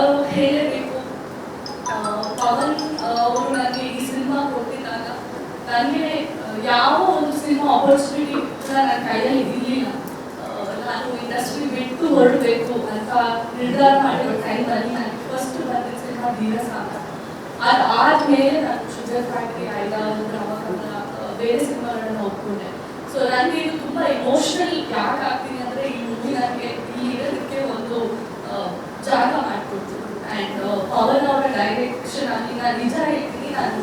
ಅವ್ರು ಹೇಳಬೇಕು. ಪವನ್ ಅವರು ನಾನು ಈ ಸಿನಿಮಾ ಕೊಟ್ಟಿದ್ದಾಗ ನನಗೆ ಯಾವ ಒಂದು ಸಿನಿಮಾ ಆಪರ್ಚುನಿಟಿ ನನ್ನ ಕೈಯಲ್ಲಿ ನಾನು ಇಂಡಸ್ಟ್ರಿ ಬಿಟ್ಟು ಹೊರಬೇಕು ಅಂತ ನಿರ್ಧಾರ ಮಾಡಿರೋ ಟೈಮಲ್ಲಿ ನನಗೆ ಫಸ್ಟ್ ಬಂದ ಸಿನಿಮಾ ಧೀರ ಆ ಅದಾದ್ಮೇಲೆ ನಾನು ಶುಗರ್ ಫ್ಯಾಕ್ಟ್ರಿ ಆಯ್ತಾ ಬೇರೆ ಸಿನಿಮಾಗಳನ್ನ ಒಪ್ಕೊಂಡೆ. ಸೊ ನನಗೆ ಇದು ತುಂಬ ಇಮೋಷನಲ್ ಯಾಕೆ ಆಗ್ತೀನಿ ನಾನು ನಿಜ ಹೇಳ್ತೀನಿ, ನಾನು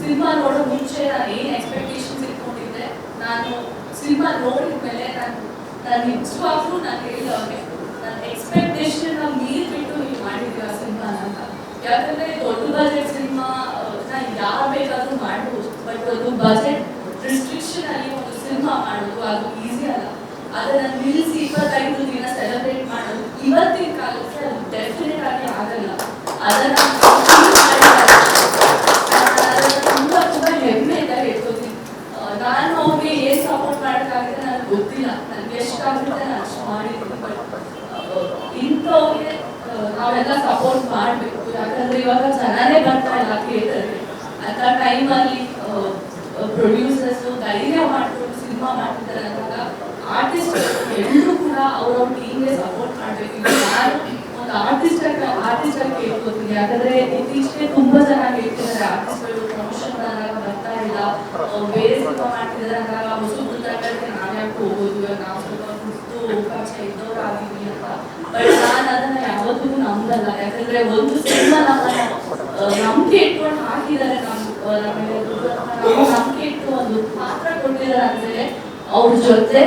ಸಿನಿಮಾ ನೋಡೋ ಮುಂಚೆ ನಾನು ಏನು ಎಕ್ಸ್ಪೆಕ್ಟೇಷನ್ಸ್ ಇಟ್ಕೊಂಡಿದ್ದೆ, ನಾನು ಸಿನಿಮಾ ನೋಡಿದ ಮೇಲೆ ನಾನು ನಾನು ನಿಜವಾಗ್ಲೂ ನಾನು ಹೇಳಿದವ್ರಿಗೆ ನನ್ನ ಎಕ್ಸ್ಪೆಕ್ಟೇಷನ್ ಮೀರ್ಬಿಟ್ಟು ನೀವು ಮಾಡಿದ್ದೀರ ಸಿನಿಮಾ ಅಂತ. ಯಾಕಂದ್ರೆ ದೊಡ್ಡ ಬಜೆಟ್ ಸಿನಿಮಾ ನಾನು ಯಾರು ಬೇಕಾದರೂ ಮಾಡ್ಬೋದು ಬಟ್ ಅದು ಬಜೆಟ್ ರಿಸ್ಟ್ರಿಕ್ಷನ್ ಅಲ್ಲಿ ಒಂದು ಸಿನಿಮಾ ಮಾಡೋದು ಅದು ಈಸಿ ಅಲ್ಲ. ಅದನ್ನ ನಿಲ್ಲಿಸಿ ಇಪ್ಪತ್ತೈದು ದಿನ ಸೆಲೆಬ್ರೇಟ್ ಮಾಡೋದು, ಇವತ್ತಿನ ಕಾಲಕ್ಕೆ ಅದು ಡೆಫಿನೆಟ್ ಆಗಿ ಆಗಲ್ಲ. ಅದನ್ನ feel ಮಾಡಿದ್ದಾರೆ. ನಾನು ಅದನ್ನ ತುಂಬಾ ತುಂಬಾ ಹೆಮ್ಮೆಯಿಂದ ಹೇಳ್ಕೊತೀನಿ ಆ, ನಾನು ಅವ್ರಿಗೆ ಏನ್ ಸಪೋರ್ಟ್ ಮಾಡೋಕ್ಕಾಗಿದೆ ನನಗೆ ಗೊತ್ತಿಲ್ಲ. ನನಗೆ ಎಷ್ಟಾಗುತ್ತೆ ಅಷ್ಟು ಮಾಡಿದ್ರು ಬಟ್ ಇಂಥವ್ರಿಗೆ ನಾವೆಲ್ಲ ಸಪೋರ್ಟ್ ಮಾಡಬೇಕು. ಯಾಕಂದ್ರೆ ಇವಾಗ ಜನನೇ ಬರ್ತಾ ಇಲ್ಲ ಥಿಯೇಟರ್ಗೆ ಅಂತ ಟೈಮಲ್ಲಿ ಪ್ರೊಡ್ಯೂಸರ್ಸ್ ಧೈರ್ಯ ಮಾಡ್ಕೊಂಡು ಸಿನಿಮಾ ಮಾಡ್ತಿದ್ದಾರೆ ಅಂದಾಗ ಆರ್ಟಿಸ್ಟ್ ಎಲ್ಲರೂ ಕೂಡ ಅವ್ರವ್ರ ಟೀಮ್ಗೆ ಸಪೋರ್ಟ್ ಮಾಡಬೇಕು. ಯಾರು ಒಂದು ಆರ್ಟಿಸ್ಟ್ ಆರ್ಟಿಸ್ಟ್ ಆಗಿ ಕೇಳ್ಕೊತೀನಿ. ಯಾಕಂದ್ರೆ ಇತ್ತೀಚೆಗೆ ತುಂಬಾ ಜನ ಹೇಳ್ತಿದ್ದಾರೆ ಆರ್ಟಿಸ್ಟ್ಗಳು ಪ್ರಮೋಷನ್ ಬಂದಾಗ ಬರ್ತಾ ಇಲ್ಲ ಅವ್ರು ಬೇರೆ ಸಿನಿಮಾ ಮಾಡ್ತಿದ್ದಾರೆ ಅಂದಾಗ ಹೊಸ ಪುಸ್ತಕಗಳಿಗೆ ನಾವ್ಯಾಕೆ ಹೋಗೋದು ಇವಾಗ ನಾವು ಸ್ವಲ್ಪ ಕುಸ್ತು ಅವಕಾಶ ಇದ್ದವ್ರು ಆಗಿದ್ವಿ ಅಂತ ಬಟ್ ನಾನು ಅದನ್ನ ಯಾವತ್ತೂ ಯಾಕಂದ್ರೆ ಒಂದು ಸಿನಿಮಾ ಹಾಕಿದ್ದಾರೆ ನಮ್ಮ ನಮ್ಮ ನಂಬಿಕೆ ಇಟ್ಟು ಒಂದು ಪಾತ್ರ ಅವ್ರ ಜೊತೆ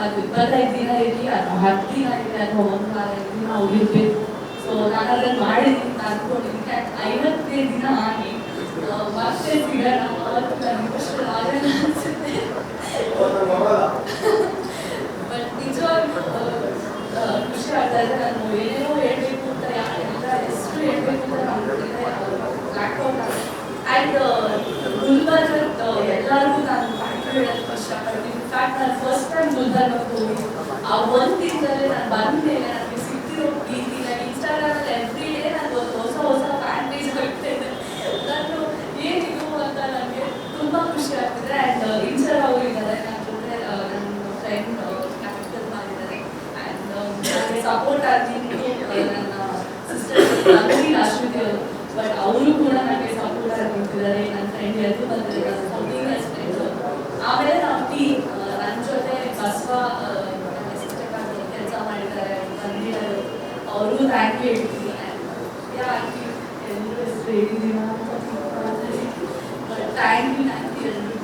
ಅದು ಇಪ್ಪತ್ತೈದು ದಿನ ಇರಲಿ ಅಥವಾ ಹತ್ತು ದಿನ ಇರಲಿ ಅಥವಾ ಒಂದು ನಾವು ಇರ್ಬೇಕು. ಸೊ ನಾನು ಅದನ್ನ ಮಾಡಿದ್ದೀನಿ ಅಂತ ಅನ್ಕೊಂಡಿದ್ದೀನಿ. ಐವತ್ತೈದು ದಿನ ಆಗಿ ಮತ್ತೆ ಸಿಗೋಣ ಅವತ್ತು ನನಗೆ ಕಷ್ಟ ಆಗಲ್ಲ ಅನ್ಸುತ್ತೆ ಬಟ್ ನಿಜವಾಗ್ಲೂ ಆ, ಆ, ಖುಷಿ ಆಗ್ತಾ ಇದೆ ನಾನು ಏನೇನೋ ಅಂತ ಎಷ್ಟು ಹೇಳ್ಬೇಕು ಅಂತ ಆ್ಯಂಡ್ ಗುಲ್ಬರ್ಗ ಎಲ್ಲರಿಗೂ ನಾನು ಥ್ಯಾಂಕ್ ಫಸ್ಟ್ ಟೈಮ್ ಗುಲ್ಬರ್ಗಕ್ಕೆ ಆ ಒಂದು ನಾನು ಬಂದ ನನಗೆ ಸಿಕ್ತಿರೋ ಪ್ರೀತಿ ನಾನು ಇನ್ಸ್ಟಾಗ್ರಾಮಲ್ಲಿ ಎವ್ರಿ ಡೇ ನಾನು ಒಂದು ಹೊಸ ಹೊಸ ಫ್ಯಾನ್ ಪೇಜ್ ಹೋಗ್ತಾ ಇದ್ದೆ ನಾನು ಏನಿದು ಅಂತ ನನಗೆ ತುಂಬ ಖುಷಿ ಆಗ್ತಿದೆ ಆ್ಯಂಡ್ ಇನ್ಸ್ಟಾ ಅವರು ಇದ್ದಾರೆ ನನ್ನ ಜೊತೆ ಆ, ನನ್ನ ಫ್ರೆಂಡ್ ಕ್ಯಾರೆಕ್ಟರ್ ಮಾಡಿದ್ದಾರೆ ಆ್ಯಂಡ್ ನನಗೆ ಸಪೋರ್ಟ್ ಆಗಿದ್ದು ಆ, ನನ್ನ ಸಿಸ್ಟರ್ ಅಂಗಡಿ ಅಶ್ವತಿ ಅವರು ಬಟ್ ಅವರು ಕೂಡ ನನಗೆ ಸಪೋರ್ಟ್ ಆಗಿ ನಿಂತಿದ್ದಾರೆ ನನ್ನ ಫ್ರೆಂಡ್ ಎದ್ದು ಬಂದಿದ್ದಾರೆ ನನ್ನ ಫೋರ್ಟೀನ್ ಫ್ರೆಂಡ್ ಆಮೇಲೆ ನಮ್ಮ ಟೀಮ್ ನನ್ನ ಜೊತೆ ಬಸವ ಕೆಲಸ ಮಾಡಿದ್ದಾರೆ ಬಂದಿದ್ದಾರೆ ಅವರು ಥ್ಯಾಂಕ್ ಯು ಹೇಳ್ತೀನಿ ಯಾಕೆ ಎಲ್ಲರೂ ಹೆಸರು ಹೇಳಿದ್ದೀನ but thank you thank you ಎಲ್ಲರೂ